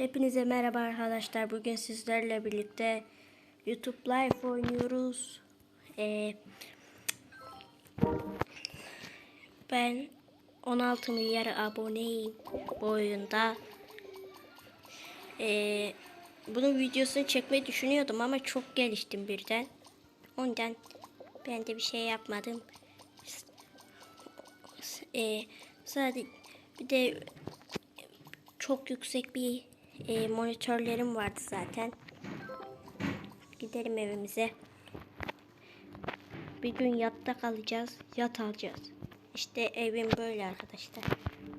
Hepinize merhaba arkadaşlar. Bugün sizlerle birlikte YouTube Live oynuyoruz. Ee, ben 16 milyar aboneyim bu oyunda. Ee, bunun videosunu çekmeyi düşünüyordum ama çok geliştim birden. Ondan ben de bir şey yapmadım. Ee, sadece bir de çok yüksek bir e, monitörlerim vardı zaten. Gidelim evimize. Bir gün yatta kalacağız. Yat alacağız. İşte evim böyle arkadaşlar.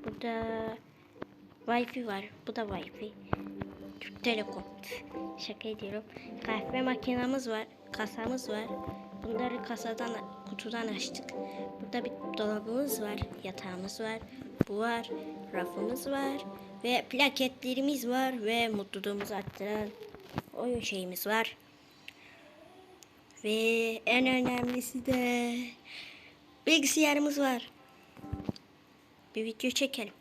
Burada Wi-Fi var. Bu da Wi-Fi. Türk Telekom. Şaka ediyorum. Kahve makinamız var. Kasamız var. Bunları kasadan, kutudan açtık. Burada bir dolabımız var. Yatağımız var. Bu var. Rafımız var. Ve plaketlerimiz var. Ve mutluluğumuzu arttıran oyun şeyimiz var. Ve en önemlisi de bilgisayarımız var. Bir video çekelim.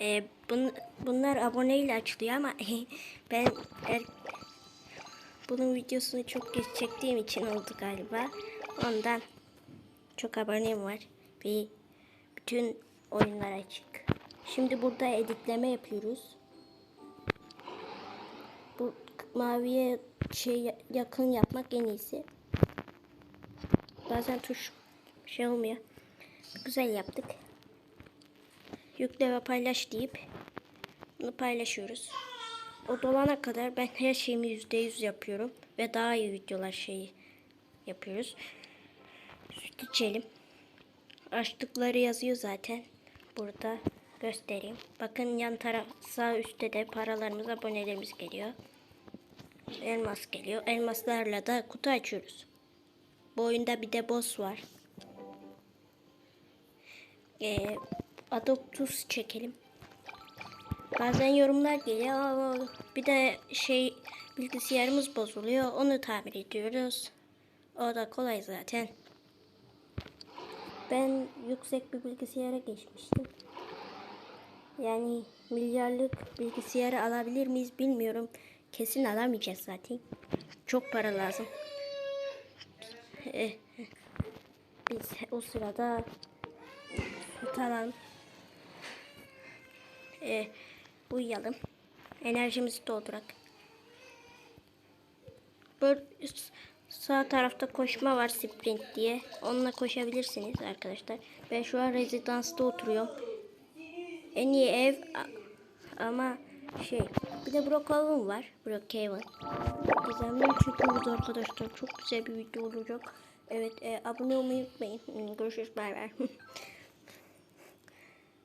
Ee, bun, bunlar aboneyle açılıyor ama ben er, bunun videosunu çok geç çektiğim için oldu galiba. Ondan çok abonem var. Bir bütün oyunlar açık. Şimdi burada editleme yapıyoruz. Bu maviye şey yakın yapmak en iyisi. Bazen tuş şey olmuyor. Güzel yaptık. Yükle ve paylaş deyip bunu paylaşıyoruz. O dolana kadar ben her şeyimi yüzde yüz yapıyorum ve daha iyi videolar şeyi yapıyoruz. Süt içelim. Açtıkları yazıyor zaten. Burada göstereyim. Bakın yan taraf sağ üstte de paralarımız, abonelerimiz geliyor. Elmas geliyor. Elmaslarla da kutu açıyoruz. Bu oyunda bir de boss var. Ee, Adoptus çekelim. Bazen yorumlar geliyor. Bir de şey bilgisayarımız bozuluyor. Onu tamir ediyoruz. O da kolay zaten. Ben yüksek bir bilgisayara geçmiştim. Yani milyarlık bilgisayarı alabilir miyiz bilmiyorum. Kesin alamayacağız zaten. Çok para lazım. Eh, Biz o sırada tutalım. Eh, uyuyalım. Enerjimizi doldurak. Böyle sağ tarafta koşma var sprint diye. Onunla koşabilirsiniz arkadaşlar. Ben şu an rezidansta oturuyorum. En iyi ev ama şey bir de Brookhaven var. Brookhaven. Gizemli çekiyoruz arkadaşlar. Çok güzel bir video olacak. Evet e, abone olmayı unutmayın. Hmm, Görüşürüz. Bay bay.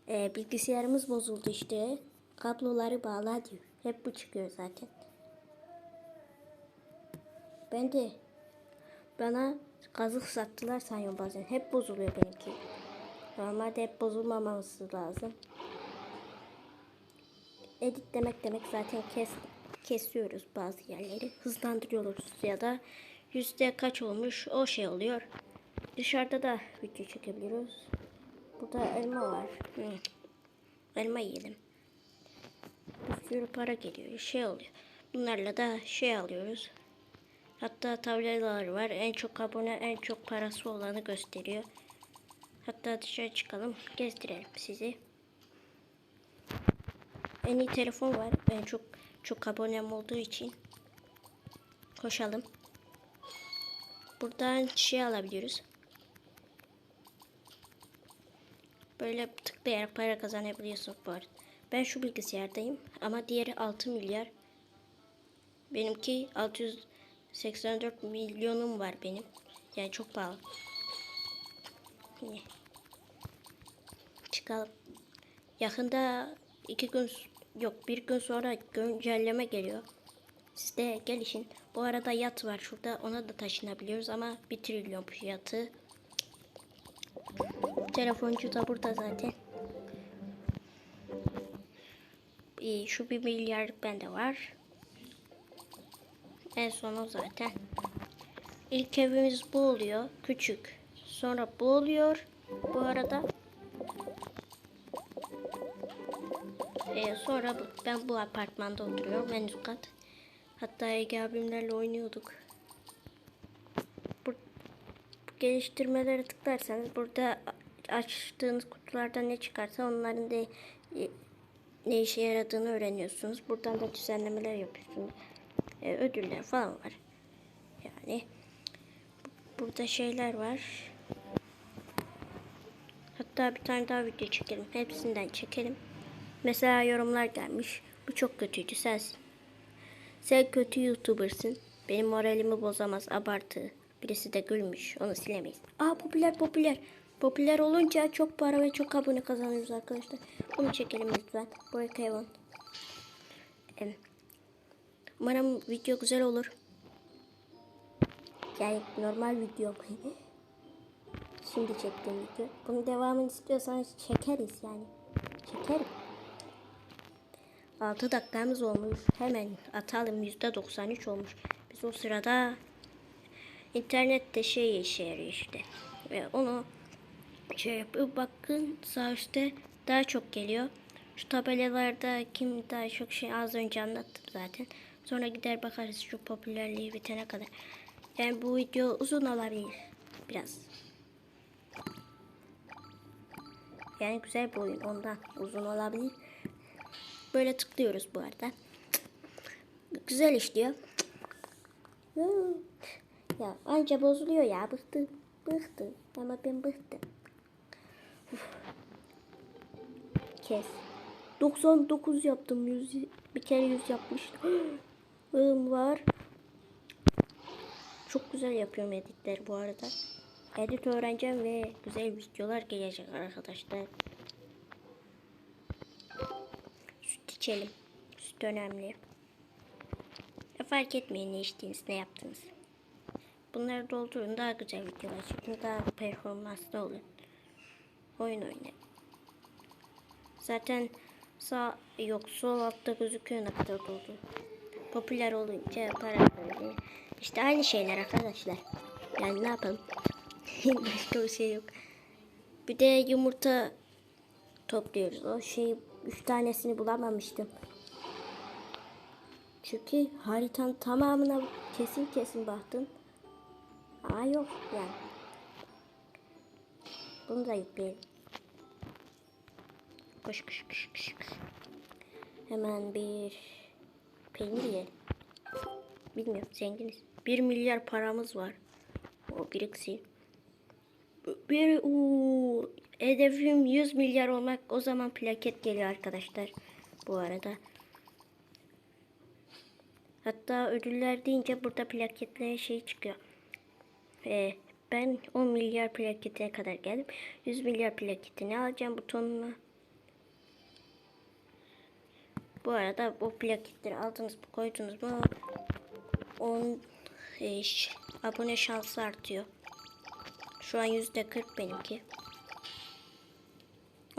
e, bilgisayarımız bozuldu işte. Kabloları bağla diyor. Hep bu çıkıyor zaten. Ben de bana kazık sattılar sanıyorum bazen. Hep bozuluyor benimki. Normalde hep bozulmaması lazım. Edit demek demek zaten kes, kesiyoruz bazı yerleri. Hızlandırıyoruz ya da yüzde kaç olmuş o şey oluyor. Dışarıda da video çekebiliyoruz. Burada elma var. Hı. Elma yiyelim. Bir sürü para geliyor. Şey oluyor. Bunlarla da şey alıyoruz. Hatta tabelalar var. En çok abone, en çok parası olanı gösteriyor. Hatta dışarı çıkalım. Gezdirelim sizi. En iyi telefon var. Ben çok çok abonem olduğu için. Koşalım. Buradan şey alabiliyoruz. Böyle tıklayarak para kazanabiliyorsunuz bu arada. Ben şu bilgisayardayım ama diğeri 6 milyar. Benimki 684 milyonum var benim. Yani çok pahalı. Çıkalım. Yakında iki gün yok bir gün sonra güncelleme geliyor. Siz de gelişin. Bu arada yat var şurada ona da taşınabiliyoruz ama bir trilyon fiyatı. Telefoncu da burada zaten. İyi, şu bir milyarlık bende var. En sonu zaten. İlk evimiz bu oluyor. Küçük. Sonra bu oluyor. Bu arada sonra ben bu apartmanda oturuyorum en üst kat. Hatta Ege abimlerle oynuyorduk. Bu, bu geliştirmelere tıklarsanız burada açtığınız kutularda ne çıkarsa onların da e, ne işe yaradığını öğreniyorsunuz. Buradan da düzenlemeler yapıyorsunuz. Ee, ödüller falan var. Yani bu- burada şeyler var. Hatta bir tane daha video çekelim. Hepsinden çekelim. Mesela yorumlar gelmiş. Bu çok kötüydü sensin. Sen kötü YouTuber'sın. Benim moralimi bozamaz abartı. Birisi de gülmüş. Onu silemeyiz. Aa popüler popüler. Popüler olunca çok para ve çok abone kazanıyoruz arkadaşlar. Bunu çekelim lütfen. Break Heaven. Em, Umarım video güzel olur. Yani normal video. Şimdi çektiğim video. Bunun devamını istiyorsanız çekeriz yani. Çekerim. 6 dakikamız olmuş. Hemen atalım. %93 olmuş. Biz o sırada internette şey işe yarıyor işte. Ve onu şey yapıyor. Bakın sağ üstte daha çok geliyor. Şu tabelalarda kim daha çok şey az önce anlattım zaten. Sonra gider bakarız şu popülerliği bitene kadar. Yani bu video uzun olabilir. Biraz. Yani güzel bir oyun ondan uzun olabilir. Böyle tıklıyoruz bu arada. Güzel işliyor. Ya anca bozuluyor ya bıktı. Bıktı. Ama ben bıktım. Kes. 99 yaptım. 100, bir kere 100 yapmıştım. Var. Çok güzel yapıyorum editler bu arada. Edit öğreneceğim ve güzel videolar gelecek arkadaşlar. İçelim. Süt önemli. Ya fark etmeyin ne içtiğiniz, ne yaptınız. Bunları doldurun daha güzel videolar çekin. Daha performanslı olun. Oyun oynayın. Zaten sağ yok sol altta gözüküyor ne doldu. Popüler olunca para kazanıyor. İşte aynı şeyler arkadaşlar. Yani ne yapalım? Başka bir şey yok. Bir de yumurta topluyoruz. O şey üç tanesini bulamamıştım. Çünkü haritanın tamamına kesin kesin baktım. Ama yok yani. Bunu da yükleyelim. Koş koş koş koş. Hemen bir peynir yiyelim. Bilmiyorum zenginiz. Bir milyar paramız var. O biriksin. Bir uuu, hedefim 100 milyar olmak. O zaman plaket geliyor arkadaşlar. Bu arada. Hatta ödüller deyince burada plaketlere şey çıkıyor. Ee, ben 10 milyar plakete kadar geldim. 100 milyar plaketini alacağım butonuna. Bu arada bu plaketleri aldınız mı koydunuz mu 10 e, abone şansı artıyor. Şu an yüzde 40 benimki.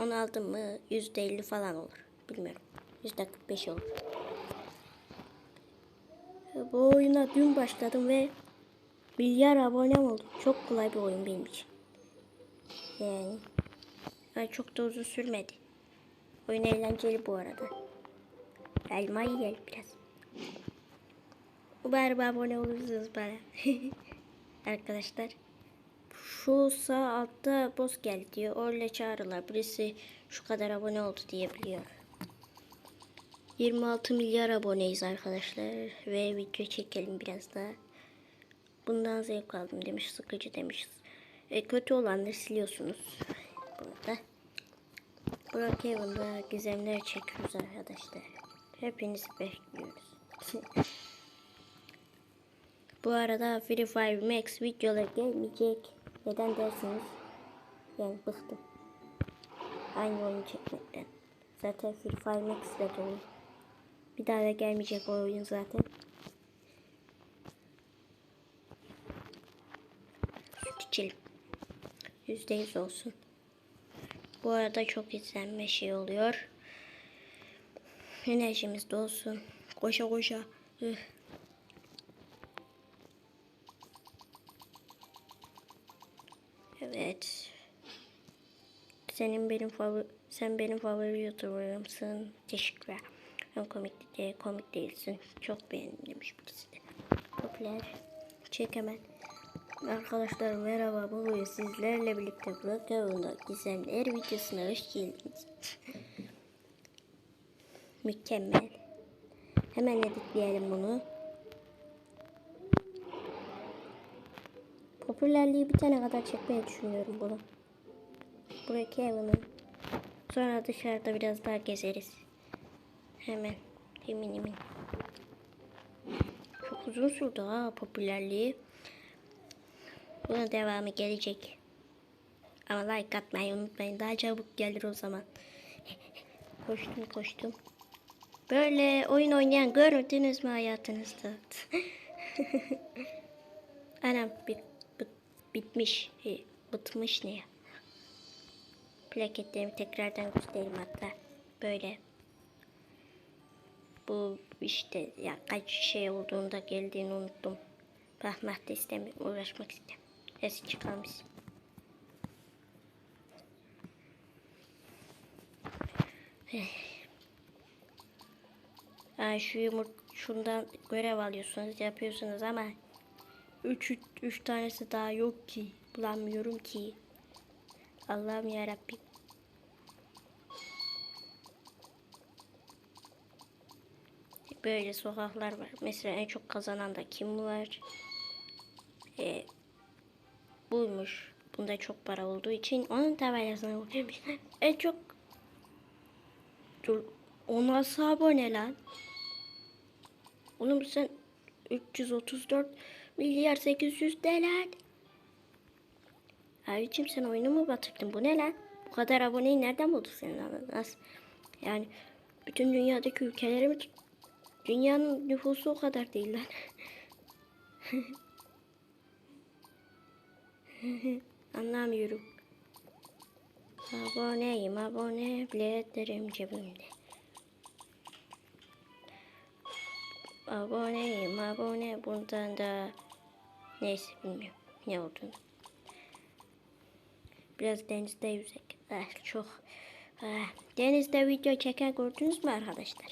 Onu aldım mı yüzde 50 falan olur. Bilmiyorum. Yüzde 45 olur. Bu oyuna dün başladım ve milyar abonem oldu. Çok kolay bir oyun benim için. Yani, yani çok da uzun sürmedi. Oyun eğlenceli bu arada. Elma yiyelim biraz. Umarım abone olursunuz bana. Arkadaşlar. Şu sağ altta boss geldi diyor. Öyle çağrılar. Birisi şu kadar abone oldu diyebiliyor. 26 milyar aboneyiz arkadaşlar. Ve video çekelim biraz daha. Bundan zevk aldım demiş. Sıkıcı demiş. E, kötü olanları siliyorsunuz. Burada. Burak Evan'da gizemler çekiyoruz arkadaşlar. Hepinizi bekliyoruz. Bu arada Free Fire Max videolar gelmeyecek. Neden dersiniz? Yani bıktım. Aynı oyun çekmekten. Zaten Free Fire Max dolu. Bir daha da gelmeyecek o oyun zaten. Süt içelim. Yüzde yüz olsun. Bu arada çok izlenme şey oluyor. Enerjimiz de olsun. Koşa koşa. Üh. Evet. Senin benim favori Sen benim favori YouTuber'ımsın. Teşekkürler. Hem komik, de, komik değilsin. Çok beğendim demiş birisi de. Popüler. Çek hemen. Arkadaşlar merhaba. Bugün sizlerle birlikte Brookhaven'da gizemler videosuna hoş geldiniz. Mükemmel. Hemen editleyelim bunu. Popülerliği bitene kadar çekmeyi düşünüyorum bunu. Brookhaven'ı. Sonra dışarıda biraz daha gezeriz. Hemen. Emin emin. Çok uzun sürdü ha popülerliği. Bunun devamı gelecek. Ama like atmayı unutmayın. Daha çabuk gelir o zaman. koştum koştum. Böyle oyun oynayan gördünüz mü hayatınızda? Anam bit, bitmiş. E, Bıtmış ne ya? Plaketlerimi tekrardan göstereyim hatta. Böyle. Bu işte ya kaç şey olduğunda geldiğini unuttum. Bakmak da istemiyorum. Uğraşmak istemiyorum. Eski çıkarmış. Yani şu yumurt şundan görev alıyorsunuz yapıyorsunuz ama üç, üç, üç tanesi daha yok ki. Bulamıyorum ki. Allah'ım yarabbim. Böyle sokaklar var. Mesela en çok kazanan da kim var? E, buymuş. Bunda çok para olduğu için onun tabelasına bakıyorum. En çok Dur, o nasıl abone lan? Oğlum sen 334 milyar 800 de lan. Abicim sen oyunu mu batırdın? Bu ne lan? Bu kadar aboneyi nereden buldun sen lan? Nasıl? Yani bütün dünyadaki ülkeleri mi Dünyanın nüfusu o kadar değil lan. Anlamıyorum. Aboneyim abone biletlerim cebimde. Aboneyim abone bundan da neyse bilmiyorum ne olduğunu. Biraz denizde yüzek. Ah, çok ah, denizde video çeken gördünüz mü arkadaşlar?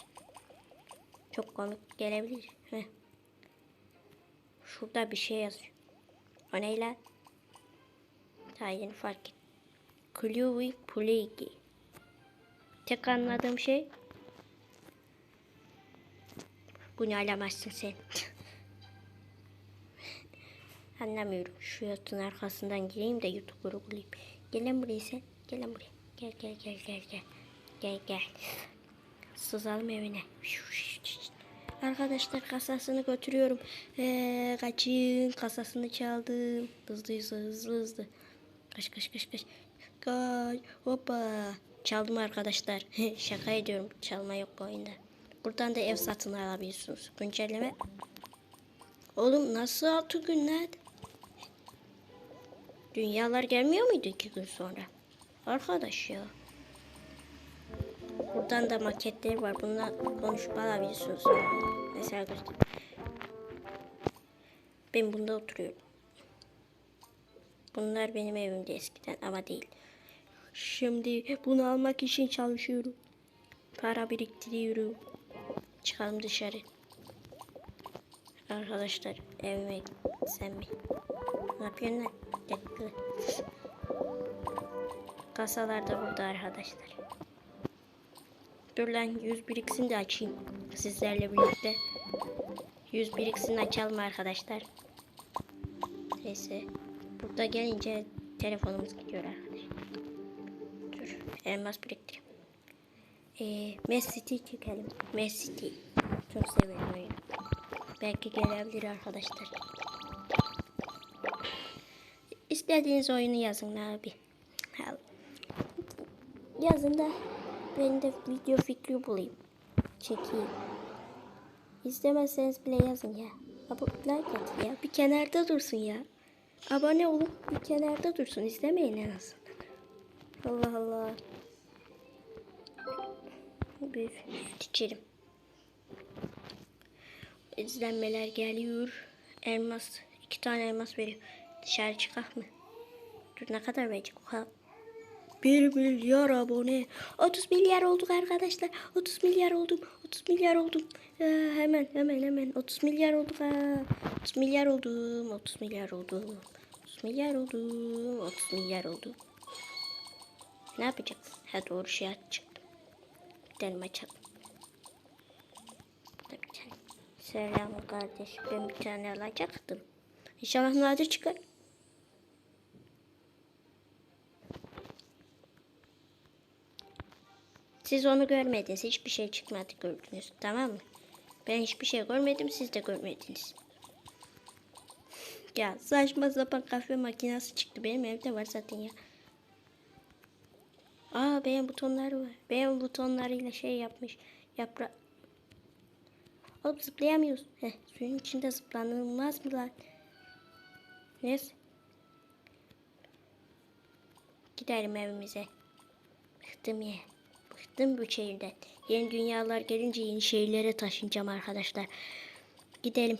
Çok komik gelebilir. Heh. Şurada bir şey yazıyor. O ne lan? Daha fark ettim. Kluvi Pligi. Tek anladığım şey bunu alamazsın sen. Anlamıyorum. Şu yatın arkasından gireyim de YouTube'u bulayım. Gelin buraya sen. Gelin buraya. Gel gel gel gel gel. Gel gel. Sızalım evine. Arkadaşlar kasasını götürüyorum. Ee, kaçın. Kasasını çaldım. Hızlı hızlı hızlı hızlı. Kaç kaç kaç kaç. Kaç. Hoppa. Çaldım arkadaşlar. Şaka ediyorum. Çalma yok bu oyunda. Buradan da ev satın alabiliyorsunuz. Güncelleme. Oğlum nasıl altı günler? Dünyalar gelmiyor muydu iki gün sonra? Arkadaş ya. Buradan da maketler var. Bununla konuşup alabiliyorsunuz. Mesela göster. Ben bunda oturuyorum. Bunlar benim evimde eskiden ama değil. Şimdi bunu almak için çalışıyorum. Para biriktiriyorum. Çıkalım dışarı. Arkadaşlar evime sen mi? Ne yapıyorsun? Dakika. Kasalar da burada arkadaşlar. Dur lan 100 biriksin de açayım. Sizlerle birlikte. 100 biriksin açalım arkadaşlar. Neyse. Burada gelince telefonumuz gidiyor arkadaşlar. Dur elmas biriktireyim. Ee, Messi çekelim. Messi. Çok severim oyunu. Belki gelebilir arkadaşlar. İstediğiniz oyunu yazın abi. Yazın da ben de video fikri bulayım. Çekeyim. İstemezseniz bile yazın ya. Like at ya. Bir kenarda dursun ya. Abone olup bir kenarda dursun. İzlemeyin en azından. Allah Allah. Bir süt içelim. İzlenmeler geliyor. Elmas. iki tane elmas veriyor. Dışarı çıkak mı? Dur ne kadar verecek o kadar. 1 milyar abone. 30 milyar olduk arkadaşlar. 30 milyar oldum. 30 milyar oldum. Ee, hemen hemen hemen 30 milyar olduk ha. 30 milyar oldum. 30 milyar oldum. 30 milyar oldum. 30 milyar oldum. Ne yapacağız? Ha doğru şey açacaktım. Gidelim açalım. Burada bir tane. Selam kardeş. Ben bir tane alacaktım. İnşallah nadir çıkar. Siz onu görmediniz. Hiçbir şey çıkmadı gördünüz. Tamam mı? Ben hiçbir şey görmedim. Siz de görmediniz. Ya saçma sapan kahve makinesi çıktı. Benim evde var zaten ya. Aa benim butonları var. Benim butonlarıyla şey yapmış. Yaprak. Oğlum zıplayamıyoruz. Heh, suyun içinde zıplanılmaz mı lan? Neyse. Gidelim evimize. Bıktım ya. Bıktım bu şehirden. Yeni dünyalar gelince yeni şehirlere taşınacağım arkadaşlar. Gidelim.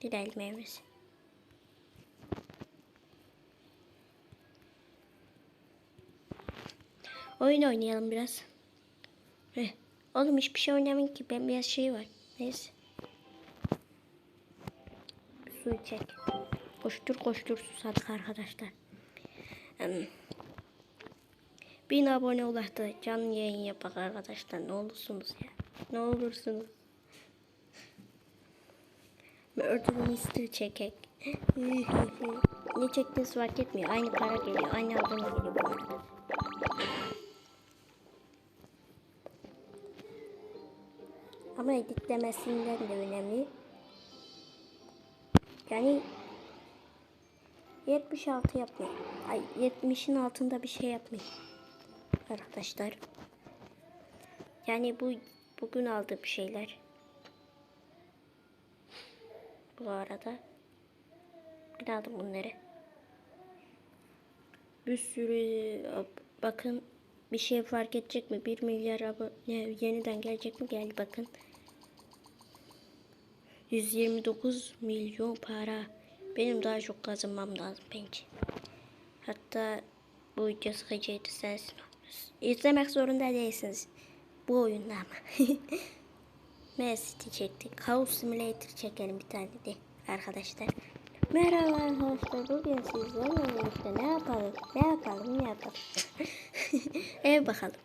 Gidelim evimize. Oyun oynayalım biraz. Heh. Oğlum hiçbir şey oynamayın ki. Ben biraz şey var. Neyse. Su içecek. Koştur koştur susadık arkadaşlar. Bin abone olak da canlı yayın yapak arkadaşlar. Ne olursunuz ya. Ne olursunuz. Murder Mystery çekek. ne çektiğiniz fark etmiyor. Aynı para geliyor. Aynı abone geliyor. Ama editlemesinden de önemli. Yani 76 yapmayın. Ay 70'in altında bir şey yapmayın. Arkadaşlar. Yani bu bugün aldığım şeyler. Bu arada. Bir aldım bunları. Bir sürü bakın bir şey fark edecek mi? 1 milyar abone yeniden gelecek mi? Gel bakın. 129 milyon para. Benim daha çok kazanmam lazım bence. Hatta bu video sıkıcıydı sensin. İzlemek zorunda değilsiniz. Bu oyunda ama. Messi çektik. House Simulator çekelim bir tane de arkadaşlar. Merhaba arkadaşlar. Bugün sizlerle birlikte ne yapalım? Ne yapalım? Ne yapalım? Ev bakalım.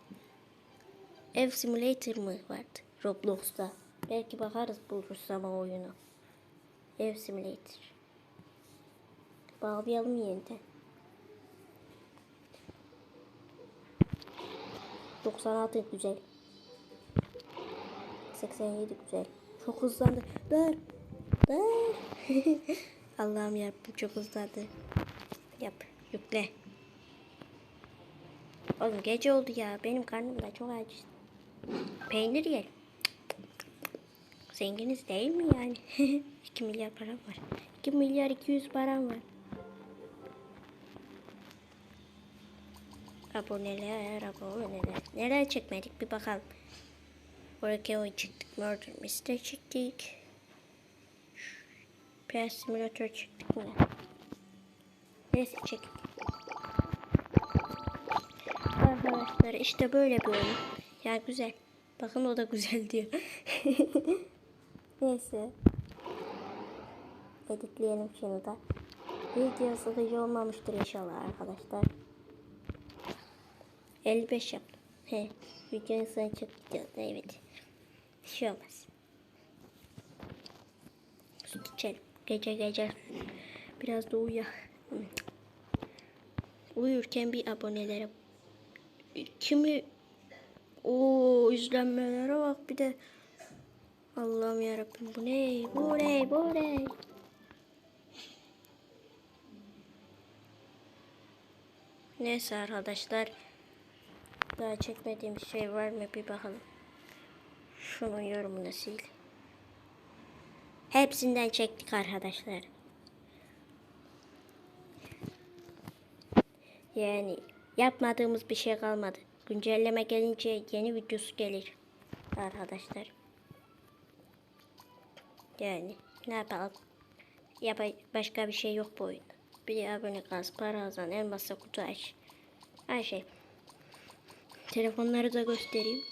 Ev Simulator mı vardı? Roblox'ta. Belki bakarız buluruz ama oyunu. Ev Simulator. Bağlayalım yeniden. 96 güzel. 87 güzel. Çok hızlandı. Dur. Dur. Allah'ım yarabbim çok hızlandı. Yap. Yükle. Oğlum gece oldu ya. Benim karnım da çok aç. Peynir yiyelim. Zenginiz değil mi yani? 2 milyar param var. 2 milyar 200 param var. Aboneler, aboneler. Neler çekmedik bir bakalım. Oyun çıktık. Murder Mystery çektik. PS Simulator çıktık mı? Neyse çek. Arkadaşlar işte böyle bir oyun. Ya güzel. Bakın o da güzel diyor. Neyse. Editleyelim şunu da. Video sıkıcı olmamıştır inşallah arkadaşlar. 55 yaptım. He. Videonun sonu çok gidiyor. Evet. Bir şey olmaz. Süt içelim. Gece gece. Biraz da uyak. Uyurken bir abonelere kimi o izlenmelere bak bir de Allah'ım yarabbim bu ne bu ne bu ne Neyse arkadaşlar daha çekmediğim şey var mı bir bakalım. Şunun yorumunu sil. Hepsinden çektik arkadaşlar. Yani yapmadığımız bir şey kalmadı. Güncelleme gelince yeni videosu gelir. Arkadaşlar. Yani ne yapalım? Yap başka bir şey yok bu oyunda. Bir abone kaz, para kazan, elmasla kutu aç. Her şey. Telefonları da göstereyim.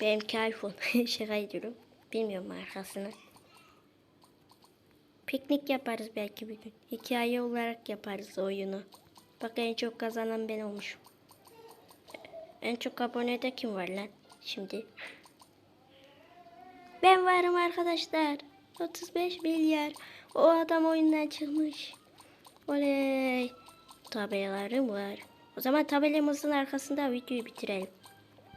Benimki iPhone. Şaka ediyorum. Bilmiyorum markasını. Piknik yaparız belki bir gün. Hikaye olarak yaparız oyunu. Bak en çok kazanan ben olmuşum. En çok abonede kim var lan şimdi? Ben varım arkadaşlar. 35 milyar. O adam oyundan çıkmış. Oley. Tabelalarım var. O zaman tabelamızın arkasında videoyu bitirelim.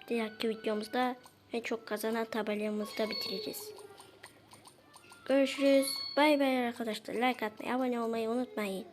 Diğerki videomuzda en çok kazanan tabelamızda bitireceğiz. Görüşürüz. Bay bay arkadaşlar. Like atmayı, abone olmayı unutmayın.